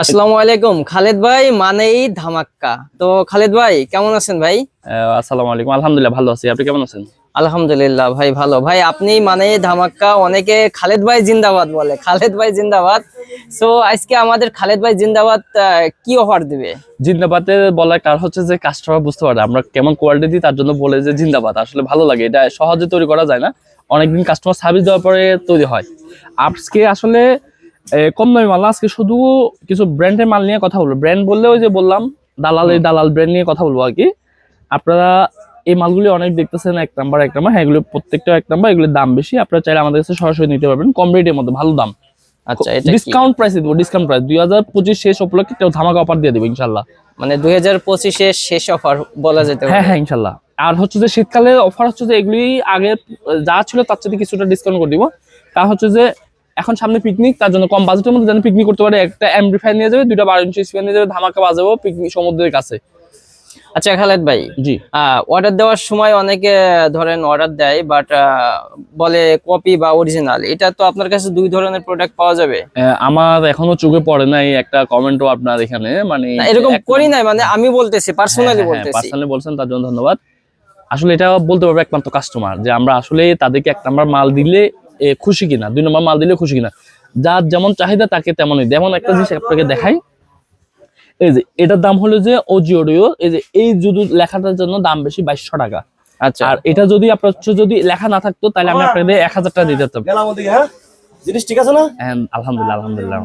আসসালামু আলাইকুম। খালেদ ভাই মানেই ধামাক্কা। তো খালেদ ভাই কেমন আছেন ভাই? আসসালামু আলাইকুম। আলহামদুলিল্লাহ ভালো আছি। আপনি কেমন আছেন? আলহামদুলিল্লাহ ভাই ভালো। ভাই আপনি মানে ধামাক্কা। অনেকে খালেদ ভাই জিন্দাবাদ বলে। খালেদ ভাই জিন্দাবাদ। সো আজকে আমাদের খালেদ ভাই জিন্দাবাদ কি অফার দিবে? জিন্দাবাদের বলার কারণ হচ্ছে যে কাস্টমার বুঝতে পারে আমরা কেমন কোয়ালিটি দিই তার জন্য বলে যে জিন্দাবাদ। আসলে ভালো লাগে। এটা সহজে তৈরি করা যায় না। অনেকদিন কাস্টমার সার্ভিস দেওয়ার পরে তৈরি হয়। আজকে আসলে কম দামি মাল আজকে শুধু কিছু ব্র্যান্ডের মাল নিয়ে কথা বলব। ব্র্যান্ড বললে ওই যে বললাম দালাল এই দালাল ব্র্যান্ড নিয়ে কথা বলব আর কি। আপনারা এই মালগুলি অনেক দেখতেছেন এক নাম্বার এক নাম্বার হ্যাঁ এগুলো প্রত্যেকটা এক নাম্বার এগুলোর দাম বেশি। আপনারা চাইলে আমাদের কাছে সরাসরি নিতে পারবেন কম রেটের মধ্যে ভালো দাম। আচ্ছা এটা ডিসকাউন্ট প্রাইসে দেবো ডিসকাউন্ট প্রাইস দুই হাজার পঁচিশ শেষ উপলক্ষে একটা ধামাকা অফার দিয়ে দেবো ইনশাল্লাহ মানে দুই হাজার পঁচিশের শেষ অফার বলা যেতে হ্যাঁ হ্যাঁ ইনশাল্লাহ আর হচ্ছে যে শীতকালে অফার হচ্ছে যে এগুলি আগে যা ছিল তার সাথে কিছুটা ডিসকাউন্ট করে দিব। তা হচ্ছে যে এখন সামনে পিকনিক তার জন্য কম বাজেটের মধ্যে যেন পিকনিক করতে পারে। একটা এমপ্লিফায়ার নিয়ে যাবে দুইটা বারো ইঞ্চি স্পিকার নিয়ে যাবে ধামাকা বাজাবো পিকনিক সমুদ্রের কাছে। আচ্ছা খালেদ ভাই জি। অর্ডার দেওয়ার সময় অনেকে ধরেন অর্ডার দেয় বাট বলে কপি বা অরিজিনাল এটা তো আপনার কাছে দুই ধরনের প্রোডাক্ট পাওয়া যাবে? আমার এখনও চোখে পড়ে নাই একটা কমেন্টও আপনার এখানে মানে এরকম করি নাই মানে আমি বলতেছি পার্সোনালি বলতেছি। পার্সোনালি বলছেন তার জন্য ধন্যবাদ। আসলে এটা বলতে পারবে একমাত্র কাস্টমার যে আমরা আসলে তাদেরকে এক নাম্বার মাল দিলে খুশি কিনা? দুই নম্বর মাল দিলে খুশি কিনা? যার যেমন চাহিদা তাকে তেমনই। যেমন একটা জিনিস আপনাকে দেখাই। এই যে এটার দাম হলো যে ওজিওডিও এই যে এই যদি লেখাটার জন্য দাম বেশি বাইশশো টাকা। আচ্ছা। আর এটা যদি আপনার যদি লেখা না থাকতো তাহলে আমি আপনাদের এক হাজার টাকা দিতে পারতাম হ্যাঁ। জিনিস ঠিক আছে না? আলহামদুলিল্লাহ আলহামদুলিল্লাহ।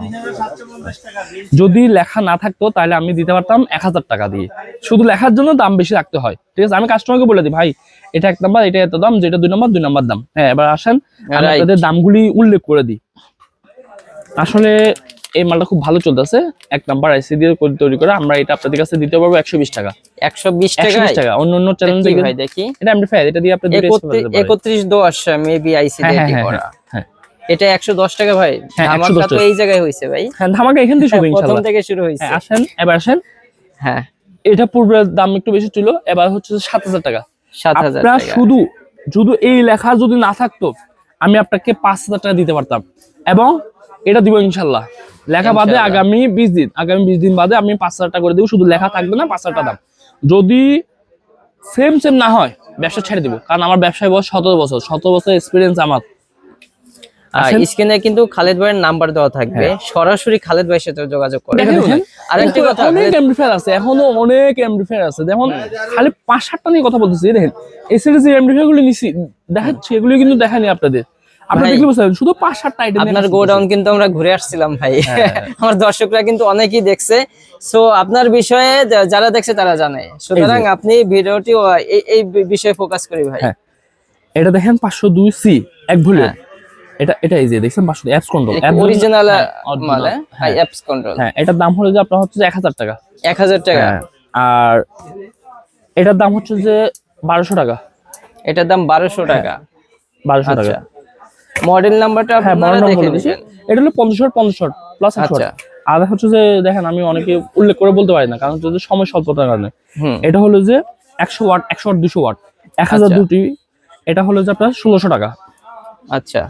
যদি লেখা না থাকতো তাহলে আমি দিতে পারতাম এক হাজার টাকা দিয়ে। শুধু লেখার জন্য দাম বেশি রাখতে হয়। ঠিক আছে আমি কাস্টমারকে বলে দিই ভাই এটা এক নাম্বার এটা এত দাম যেটা দুই নাম্বার দুই নাম্বার দাম। হ্যাঁ এবার আসেন আমি Right. দামগুলি উল্লেখ করে দিই। আসলে এই মালটা খুব ভালো চলতেছে। এক নাম্বার আইসি দিয়ে তৈরি করে আমরা এটা আপনাদের কাছে দিতে পারব একশো বিশ টাকা। একশো বিশ একশো টাকা বিশ টাকা। অন্য অন্য চ্যানেল থেকে দেখি। এটা এমপ্লিফায়ার এটা দিয়ে আপনি দুটো স্পিকার একত্রিশ দশ মেবি আইসি হ্যাঁ করা। হ্যাঁ। এটা একশো দশ টাকা ভাই। হ্যাঁ, ধামাকা তো এই জায়গায় হয়েছে ভাই। হ্যাঁ ধামাকা এখান থেকে শুরু প্রথম থেকে শুরু হয়েছে হ্যাঁ আসেন এবার আসেন। হ্যাঁ। এটা পূর্বের দাম একটু বেশি ছিল এবার হচ্ছে সাত হাজার টাকা। টাকা। শুধু শুধু এই লেখা যদি না থাকতো আমি আপনাকে পাঁচ হাজার টাকা দিতে পারতাম। এবং এটা দিব ইনশাল্লাহ লেখা বাদে আগামী বিশ দিন আগামী বিশ দিন বাদে আমি পাঁচ হাজার টাকা করে দিব শুধু লেখা থাকবে না পাঁচ হাজার টাকা দাম। যদি সেম সেম না হয় ব্যবসা ছেড়ে দিব। কারণ আমার ব্যবসায় বয়স সতেরো বছর সতেরো বছর এক্সপিরিয়েন্স আমার। স্ক্রিনে কিন্তু খালেদ ভাইয়ের নাম্বার দেওয়া থাকবে। সরাসরি খালেদ ভাইয়ের সাথে যোগাযোগ করে। আরেকটি কথা অনেক এমডিফায়ার আছে এখনও অনেক এমডিফায়ার আছে। যেমন খালি পাঁচ সাতটা নিয়ে কথা বলতেছি দেখেন। এই সিরিজ যে এমডিফায়ারগুলো নিছি দেখাচ্ছি এগুলো কিন্তু দেখানি আপনাদের। আপনারা দেখলে বুঝতে শুধু পাঁচ সাতটা আইটেম আপনার গোডাউন কিন্তু আমরা ঘুরে আসছিলাম ভাই। হ্যাঁ, আমার দর্শকরা কিন্তু অনেকেই দেখছে। সো আপনার বিষয়ে যারা দেখছে তারা জানে। সুতরাং আপনি ভিডিওটি এই এই বিষয়ে ফোকাস করি ভাই। হ্যাঁ। এটা দেখেন পাঁচশো দুই সি এক ভুলে হ্যাঁ। এটা এটা এই যে দেখছেন পাঁচশো অ্যাপস কন্ট্রোল অরিজিনাল মাল হ্যাঁ। অ্যাপস কন্ট্রোল হ্যাঁ এটার দাম হলো যে আপনার হচ্ছে এক হাজার টাকা। এক হাজার টাকা। হ্যাঁ, আর এটার দাম হচ্ছে যে বারোশো টাকা। এটার দাম বারোশো টাকা। বারোশো টাকা। আচ্ছা। মডেল নাম্বারটা হ্যাঁ আপনারা দেখে নম্বর এটা হলো পঞ্চাশ শট পঞ্চাশ শট। প্লাস একশো আচ্ছা। আর হচ্ছে যে দেখেন আমি অনেকে উল্লেখ করে বলতে পারি না কারণ হচ্ছে যে সময় স্বল্পতার কারণে। এটা হলো যে একশো ওয়াট একশো ওয়াট দুশো ওয়াট। এক হাজার আচ্ছা। দুটি এটা হলো যে আপনার ষোলোশো টাকা। আচ্ছা।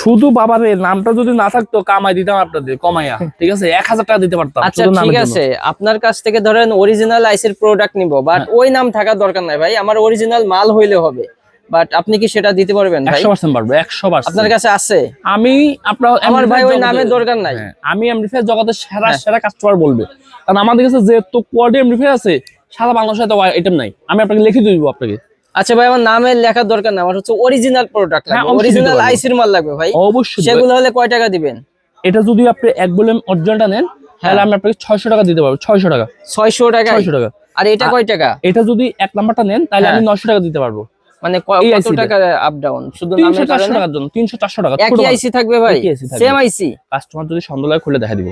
শুধু বাবার নামটা যদি না থাকতো কামাই দিতাম আপনাদের কমাইয়া ঠিক আছে? এক হাজার টাকা দিতে পারতাম আচ্ছা ঠিক আছে। আপনার কাছ থেকে ধরেন অরিজিনাল আইসির প্রোডাক্ট নিব বাট হ্যাঁ। ওই নাম থাকার দরকার নাই ভাই। আমার অরিজিনাল মাল হইলে হবে বাট আপনি কি সেটা দিতে পারবেন ভাই? একশো পার্সেন্ট পারব একশো পার্সেন্ট আপনার কাছে আছে? আমি আপনার আমার ভাই ওই নামের দরকার নাই। হ্যাঁ, আমি এমডিফায়ার জগতের সেরা হ্যাঁ। সেরা কাস্টমার বলবে। কারণ আমাদের কাছে যে তো কোয়ালিটি এমডিফায়ার আছে সারা বাংলাদেশে তো আইটেম নাই। আমি আপনাকে লিখে দিব আপনাকে। আচ্ছা ভাই আমার নামের লেখার দরকার না আমার হচ্ছে অরিজিনাল প্রোডাক্ট হ্যাঁ, লাগবে অরিজিনাল আইসির মাল লাগবে ভাই। অবশ্যই সেগুলো হলে কয় টাকা দিবেন? এটা যদি আপনি এক বলে অরিজিনালটা নেন তাহলে আমি আপনাকে ছয়শো টাকা দিতে পারব ছয়শো টাকা। ছয়শো টাকা? ছয়শো টাকা। আর এটা কয় টাকা? এটা যদি এক নাম্বারটা নেন তাহলে আমি হ্যাঁ। নশো টাকা দিতে পারব। মানে কত টাকা আপ ডাউন শুধু নামের কারণে? টাকার জন্য তিনশো চারশো টাকা একই আইসি থাকবে ভাই। সেম আইসি কাস্টমার যদি সন্ধ্যায় খুলে দেখা দিব।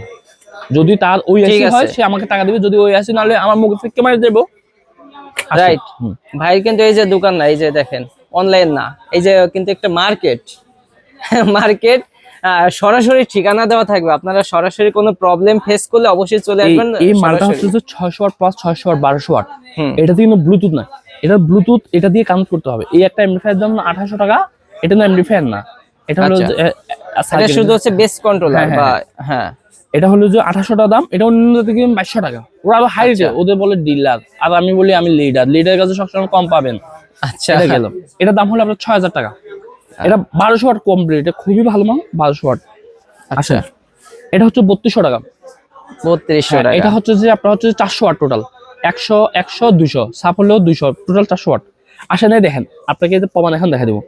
যদি তার ওই আইসি হয় সে আমাকে টাকা দিবে যদি ওই আইসি না নাহলে আমার মুখে থেকে মারি দেবো। Right hmm. ভাই কিন্তু এই যে দোকান না এই যে দেখেন অনলাইন না এই যে কিন্তু একটা মার্কেট মার্কেট সরাসরি ঠিকানা দেওয়া থাকবে। আপনারা সরাসরি কোনো প্রবলেম ফেস করলে অবশ্যই চলে আসবেন এই মালটা সরাসরি। হচ্ছে যে ছয়শো ওয়াট প্লাস ছয়শো ওয়াট বারোশো ওয়াট হুম। এটা কিন্তু ব্লুটুথ না। এটা ব্লুটুথ এটা দিয়ে কানেক্ট করতে হবে। এই একটা এমডিফায়ার দাম আঠাশশো টাকা এটা না এমডিফায়ার না। এটা হলো আচ্ছা। শুধু হচ্ছে বেস কন্ট্রোলার হ্যাঁ, বা হ্যাঁ, হ্যাঁ। এটা হলো যে আঠাশশো টাকা দাম এটা অন্য থেকে বাইশশো টাকা। ওরা আরও হাই রেটে ওদের বলে ডিলার আর আমি বলি আমি লিডার লিডার কাছে সবসময় কম পাবেন। আচ্ছা। এটা গেল। এটার দাম হলো আপনার ছয় হাজার টাকা। এটা বারোশো ওয়াট কমপ্লিট এটা খুবই ভালো মাল বারোশো ওয়াট আচ্ছা। এটা হচ্ছে বত্রিশশো টাকা। বত্রিশশো হ্যাঁ, টাকা। এটা হচ্ছে যে আপনার হচ্ছে চারশো ওয়াট টোটাল একশো একশো দুইশো। সাপ হলেও দুইশো টোটাল চারশো ওয়াট আসেন এই দেখেন। আপনাকে যে প্রমাণ এখন দেখা দেবো।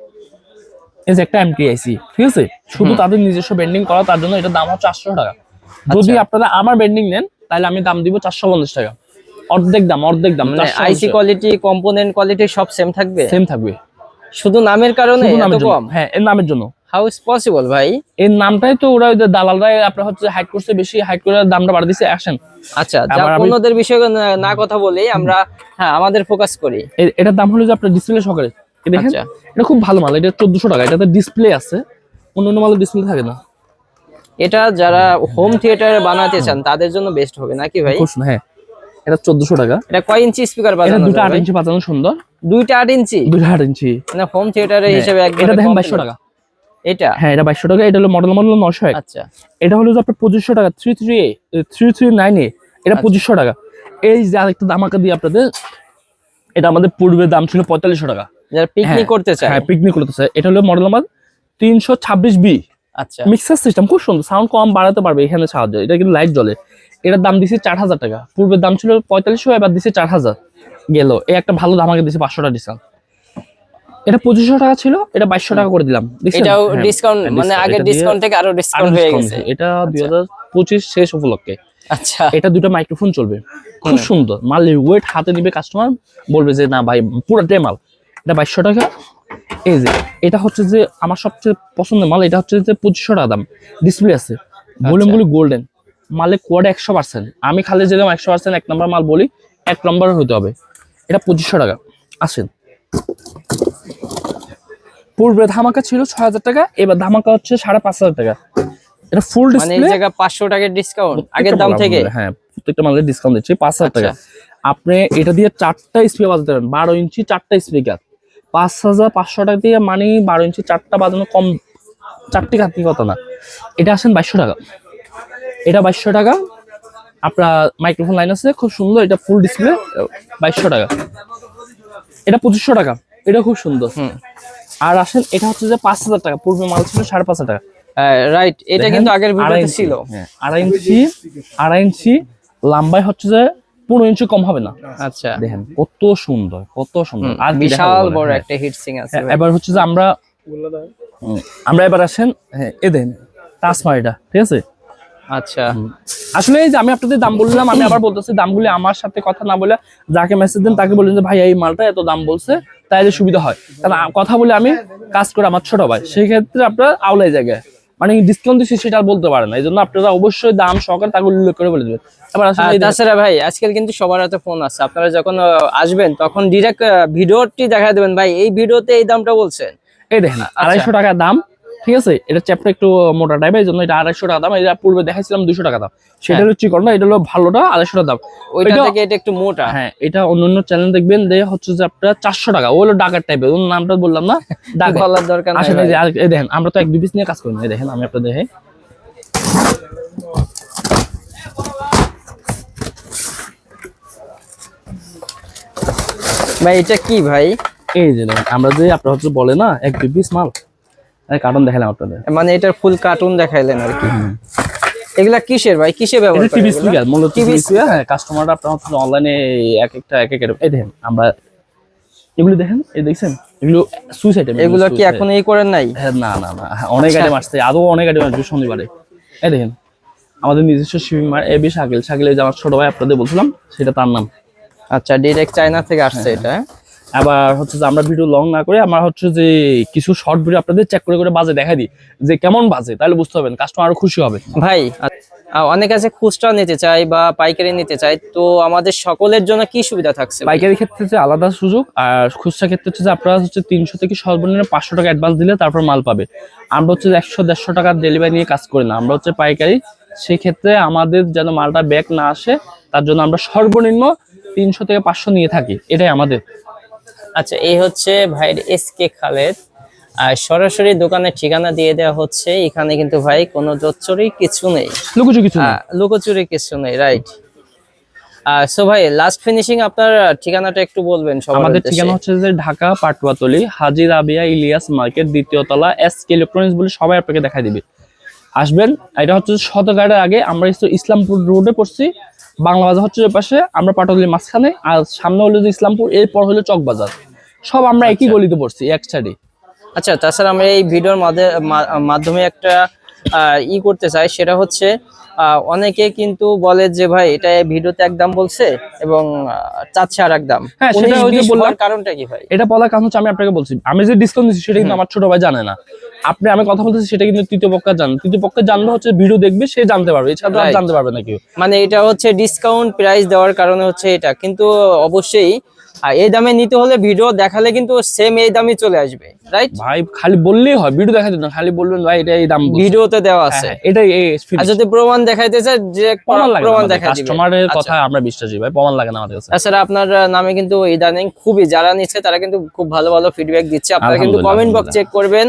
এই যে একটা এমটিআইসি ঠিক আছে? শুধু তাদের নিজস্ব বেন্ডিং করা তার জন্য এটা দাম হচ্ছে চারশো টাকা। যদি আচ্ছা। আপনারা আমার বেন্ডিং নেন তাহলে আমি দাম দিব চারশো পঞ্চাশ টাকা। অর্ধেক দাম অর্ধেক দাম আইসি কোয়ালিটি কম্পোনেন্ট কোয়ালিটি সব সেম থাকবে? সেম থাকবে। শুধু নামের কারণে কম? হ্যাঁ এর নামের জন্য। হাউ ইজ পসিবল ভাই? এই নামটাই তো ওরা দালালরা আপনার হচ্ছে হাইট করছে বেশি হাইট করে দামটা বাড়া দিচ্ছে আসেন। আচ্ছা অন্যদের বিষয়ে না- কথা বলি আমরা হ্যাঁ আমাদের ফোকাস করি। এটার দাম হলো যে আপনার ডিসপ্লে সহকারে। দেখেন? আচ্ছা। এটা খুব ভালো মাল এটা চোদ্দশো টাকা এটাতে ডিসপ্লে আছে। অন্য অন্য মালের ডিসপ্লে থাকে না। এটা যারা হোম থিয়েটার বানাতে চান তাদের জন্য বেস্ট হবে নাকি ভাই? হ্যাঁ এটা চোদ্দশো টাকা। এটা কয় ইঞ্চি স্পিকার এটা বাজানো দুটো যায় আট ইঞ্চি পাতানো সুন্দর। দুইটা আট ইঞ্চি দুটো আট ইঞ্চি মানে হোম থিয়েটারের হ্যাঁ, হিসেবে একদম এটা দেখেন বাইশশো টাকা। এটা? হ্যাঁ এটা বাইশশো টাকা এটা হলো মডেল মডেল নশো এক। আচ্ছা। এটা হলো যে আপনার পঁচিশশো টাকা three three A three three nine A. এটা আচ্ছা। পঁচিশশো টাকা। এই যে আরেকটা দামাকা দিই আপনাদের এটা আমাদের পূর্বের দাম ছিল পঁয়তাল্লিশশো টাকা। যারা পিকনিক হ্যাঁ, করতে চায়। হ্যাঁ পিকনিক করতে চায়। এটা হলো মডেল নাম্বার বি আচ্ছা। মিক্সার সিস্টেম খুব সুন্দর সাউন্ড কম বাড়াতে পারবে এখানে সাহায্য এটা কিন্তু লাইট জ্বলে। এটার দাম দিছে চার হাজার টাকা পূর্বের দাম ছিল পঁয়তাল্লিশশো এবার দিছে চার হাজার গেল। এই একটা ভালো দাম আমাকে দিছে পাঁচশো টাকা ডিসকাউন্ট এটা পঁচিশশো টাকা ছিল এটা বাইশশো টাকা করে দিলাম? এটাও হ্যাঁ, ডিসকাউন্ট হ্যাঁ, মানে দিয়ে ডিসকাউন্ট থেকে আরও আরও ডিসকাউন্ট হয়ে গেছে। এটা দুই হাজার পঁচিশ শেষ উপলক্ষে। আচ্ছা। এটা দুটো মাইক্রোফোন চলবে। খুব সুন্দর। মাল ওয়েট হাতে নিবে কাস্টমার বলবে যে না ভাই পুরোটাই মাল এটা বাইশশো টাকা। এই যে এটা হচ্ছে যে আমার সবচেয়ে পছন্দের মাল এটা হচ্ছে যে পঁচিশশো টাকা দাম ডিসপ্লে আছে। ভলিউম গুলি গোল্ডেন মালে কোয়াড একশো পার্সেন্ট আমি খালি যেরকম একশো পার্সেন্ট এক নম্বর মাল বলি এক নম্বর হতে হবে। এটা পঁচিশশো টাকা। আসেন। পূর্বে ধামাকা ছিল ছয় হাজার টাকা এবার ধামাকা হচ্ছে সাড়ে পাঁচ হাজার টাকা। এটা ফুল মানে এই পাঁচশো টাকার ডিসকাউন্ট আগের দাম থেকে? হ্যাঁ প্রত্যেকটা মালের ডিসকাউন্ট দিচ্ছি পাঁচ হাজার টাকা। আচ্ছা। আপনি এটা দিয়ে চারটা স্পিকার বাজাতে পারেন। বারো ইঞ্চি চারটা স্পিকার পাঁচ হাজার পাঁচশো টাকা দিয়ে মানে বারো ইঞ্চি চারটা বাজানো কম চারটি কাটতি কথা না? এটা আসেন বাইশশো টাকা। এটা বাইশশো টাকা। আপনার মাইক্রোফোন লাইন আছে খুব সুন্দর। এটা ফুল ডিসপ্লে বাইশশো টাকা। এটা পঁচিশশো টাকা। এটা খুব সুন্দর। হুম। আর আসেন এটা হচ্ছে যে পাঁচ হাজার টাকা। পূর্বে মাল ছিল সাড়ে পাঁচ হাজার টাকা। রাইট এটা কিন্তু আগের ভিডিওতে ছিল। হ্যাঁ, আড়াই ইঞ্চি আড়াই ইঞ্চি লম্বাই হচ্ছে যে পনেরো ইঞ্চি কম হবে না। আচ্ছা। দেখেন কত সুন্দর কত সুন্দর। আর বিশাল বড় একটা হিট সিং আছে হ্যাঁ, এবার হচ্ছে যে আমরা আমরা এবার আসেন হ্যাঁ এ দেন টাসমার এটা ঠিক আছে? আচ্ছা। আসলে এই যে আমি আপনাদের দাম বললাম আমি আবার বলতেছি দামগুলি আমার সাথে কথা না বলে যাকে মেসেজ দেন তাকে বললেন যে ভাই এই মালটা এত দাম বলছে তাইলে সুবিধা হয়। কারণ কথা বলে আমি কাজ করে আমার ছোট ভাই সেই ক্ষেত্রে আপনার আওলাই জায়গায়। মানে ডিসকাউন্ট দিচ্ছি সেটা বলতে পারে না। এই জন্য আপনারা অবশ্যই দাম সহকারে তাকে উল্লেখ করে বলে দেবেন। আবার দেখেন- তাছাড়া ভাই আজকাল কিন্তু সবার হাতে ফোন আছে। আপনারা যখন আসবেন তখন ডিরেক্ট ভিডিওটি দেখা দেবেন। ভাই এই ভিডিওতে এই দামটা বলছেন। এই দেখেন আড়াইশো টাকা দাম। ঠিক আছে? এটা চ্যাপটা একটু মোটা টাইপের এই জন্য এটা আড়াইশো টাকা দাম। এটা পূর্বে দেখাইছিলাম দুশো টাকা দাম। সেটা হলো চিকনটা এটা হলো ভালোটা আড়াইশো টাকা দাম। ওইটা থেকে এটা একটু মোটা। হ্যাঁ এটা অন্য অন্য চ্যানেল দেখবেন যে হচ্ছে যে আপনার চারশো টাকা। ও হলো ডাকার টাইপের ওর নামটা বললাম না? ডাকার দরকার আসলে এই দেখেন আমরা তো এক দুই পিস নিয়ে কাজ করি না। এই দেখেন আমি আপনাদের দেখে ভাই এটা কি ভাই? এই যে দেখেন আমরা যে আপনার হচ্ছে বলে না এক দুই পিস মাল। কারণ দেখালাম আপনাদের। মানে এটার ফুল কার্টুন দেখাইলেন আর কি। এগুলা কিসের ভাই? কিসে ব্যবহার এটা টিভি স্পিকার মূলত টিভি স্পিকার হ্যাঁ কাস্টমাররা আপনার হচ্ছে অনলাইনে এক একটা এক এক এই দেখেন আমরা এগুলো দেখেন এই দেখছেন? এগুলো সুইচ আইটেম এগুলো কি এখন এই করেন নাই? হ্যাঁ, না না না হ্যাঁ, অনেক আচ্ছা। আইটেম আসছে আরও অনেক আইটেম আসবে শনিবারে। এই দেখেন আমাদের নিজস্ব শিপিং মার এবি শাকিল শাকিলের যে আমার ছোট ভাই আপনাদের বলছিলাম সেটা তার নাম। আচ্ছা ডিরেক্ট চায়না থেকে আসছে এটা হ্যাঁ? আবার হচ্ছে যে আমরা ভিডিও লং না করে আমার হচ্ছে যে কিছু শর্ট ভিডিও আপনাদের চেক করে করে বাজে দেখাই দিই। যে কেমন বাজে তাহলে বুঝতে পারবেন কাস্টমার আরও খুশি হবে। ভাই অনেক আছে খুচরা নিতে চাই বা পাইকারি নিতে চাই তো আমাদের সকলের জন্য কি সুবিধা থাকছে পাইকারি ক্ষেত্রে যে আলাদা সুযোগ আর খুচরা ক্ষেত্রে হচ্ছে যে আপনারা হচ্ছে তিনশো থেকে সর্বনিম্ন পাঁচশো টাকা অ্যাডভান্স দিলে তারপর মাল পাবে। আমরা হচ্ছে একশো দেড়শো টাকার ডেলিভারি নিয়ে কাজ করি না আমরা হচ্ছে পাইকারি। সেই ক্ষেত্রে আমাদের যেন মালটা ব্যাক না আসে তার জন্য আমরা সর্বনিম্ন তিনশো থেকে পাঁচশো নিয়ে থাকি এটাই আমাদের। আচ্ছা এই হচ্ছে ভাইয়ের এস কে খালেদ। আর সরাসরি দোকানের ঠিকানা দিয়ে দেওয়া হচ্ছে এখানে কিন্তু ভাই কোনো জোচ্চুরি কিছু নেই। লুকুচু কিছু না লুকোচুরি কিছু নেই রাইট সো ভাই লাস্ট ফিনিশিং আপনার ঠিকানাটা একটু বলবেন আমাদের ঠিকানা হচ্ছে যে ঢাকা পাটুয়াতলি হাজি রাবিয়া ইলিয়াস মার্কেট দ্বিতীয় তলা এস কে ইলেকট্রনিক্স বলে সবাই আপনাকে দেখাই দিবে। আসবেন এটা হচ্ছে সদরঘাটের আগে আমরা ইস- ইসলামপুর রোডে পড়ছি বাংলা বাজার হচ্ছে পাশে আমরা পাটুয়াতলির মাঝখানে আর সামনে হলো যে ইসলামপুর এরপর হলো চকবাজার। সব আমরা একই গলিতে পড়ছি এক সাইডে আচ্ছা তাছাড়া আমরা এই ভিডিওর মাধ্যমে একটা ই করতে চাই সেটা হচ্ছে অনেকে কিন্তু বলে যে ভাই এটা ভিডিওতে একদম বলছে এবং চাচ্ছে আর একদম হ্যাঁ, সেটা ওই যে বললাম। কারণটা কি ভাই? এটা বলার কারণ হচ্ছে আমি আপনাকে বলছি আমি যে ডিসকাউন্ট দিচ্ছি সেটা কিন্তু আমার ছোট ভাই জানে না। আপনি আমি কথা বলতেছি সেটা কিন্তু তৃতীয় পক্ষ জান তৃতীয় পক্ষ জানলে হচ্ছে ভিডিও দেখবে সে জানতে পারবে এছাড়া. জানতে পারবে না কেউ। মানে এটা হচ্ছে ডিসকাউন্ট প্রাইস দেওয়ার কারণে হচ্ছে এটা। কিন্তু অবশ্যই আহ, এই দামে নিতে হলে ভিডিও দেখালে কিন্তু সেম এই দামই চলে আসবে রাইট ভাই খালি বললেই হয় ভিডিও দেখা দিত না খালি বলবেন ভাই এটা এই দাম। ভিডিওতে দেওয়া আছে। হ্যাঁ, এটাই এই আর যদি প্রমাণ দেখাইতে চায় যে প্রমাণ প্রমাণ দিবে। কাস্টমারের আচ্ছা। কথা আমরা বিশ্বাসী ভাই প্রমাণ লাগে না আমাদের কাছে। তাছাড়া আপনার নামে কিন্তু ইদানিং খুবই যারা নিচ্ছে তারা কিন্তু খুব ভালো ভালো ফিডব্যাক দিচ্ছে। আপনারা কিন্তু কমেন্ট বক্স চেক করবেন।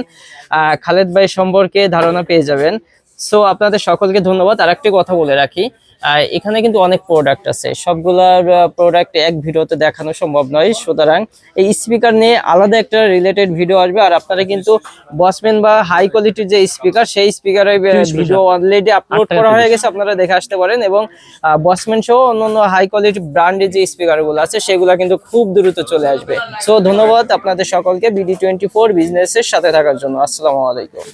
খালেদ ভাই সম্পর্কে ধারণা পেয়ে যাবেন। সো আপনাদের সকলকে ধন্যবাদ। আর একটি কথা বলে রাখি। আহ, এখানে কিন্তু অনেক প্রোডাক্ট আছে। সবগুলার প্রোডাক্ট এক ভিডিওতে দেখানো সম্ভব নয়। সুতরাং এই স্পিকার নিয়ে আলাদা একটা রিলেটেড ভিডিও আসবে। আর আপনারা কিন্তু বসম্যান বা হাই কোয়ালিটির যে স্পিকার সেই স্পিকারের ভিডিও অলরেডি আপলোড করা হয়ে গেছে। আপনারা দেখে আসতে পারেন। এবং বসম্যান সহ অন্যান্য হাই কোয়ালিটি ব্র্যান্ডের যে স্পিকারগুলো আছে সেগুলো কিন্তু খুব দ্রুত চলে আসবে। সো ধন্যবাদ আপনাদের সকলকে। বিডি টোয়েন্টি ফোর বিজনেসের সাথে থাকার জন্য। আসসালামু আলাইকুম।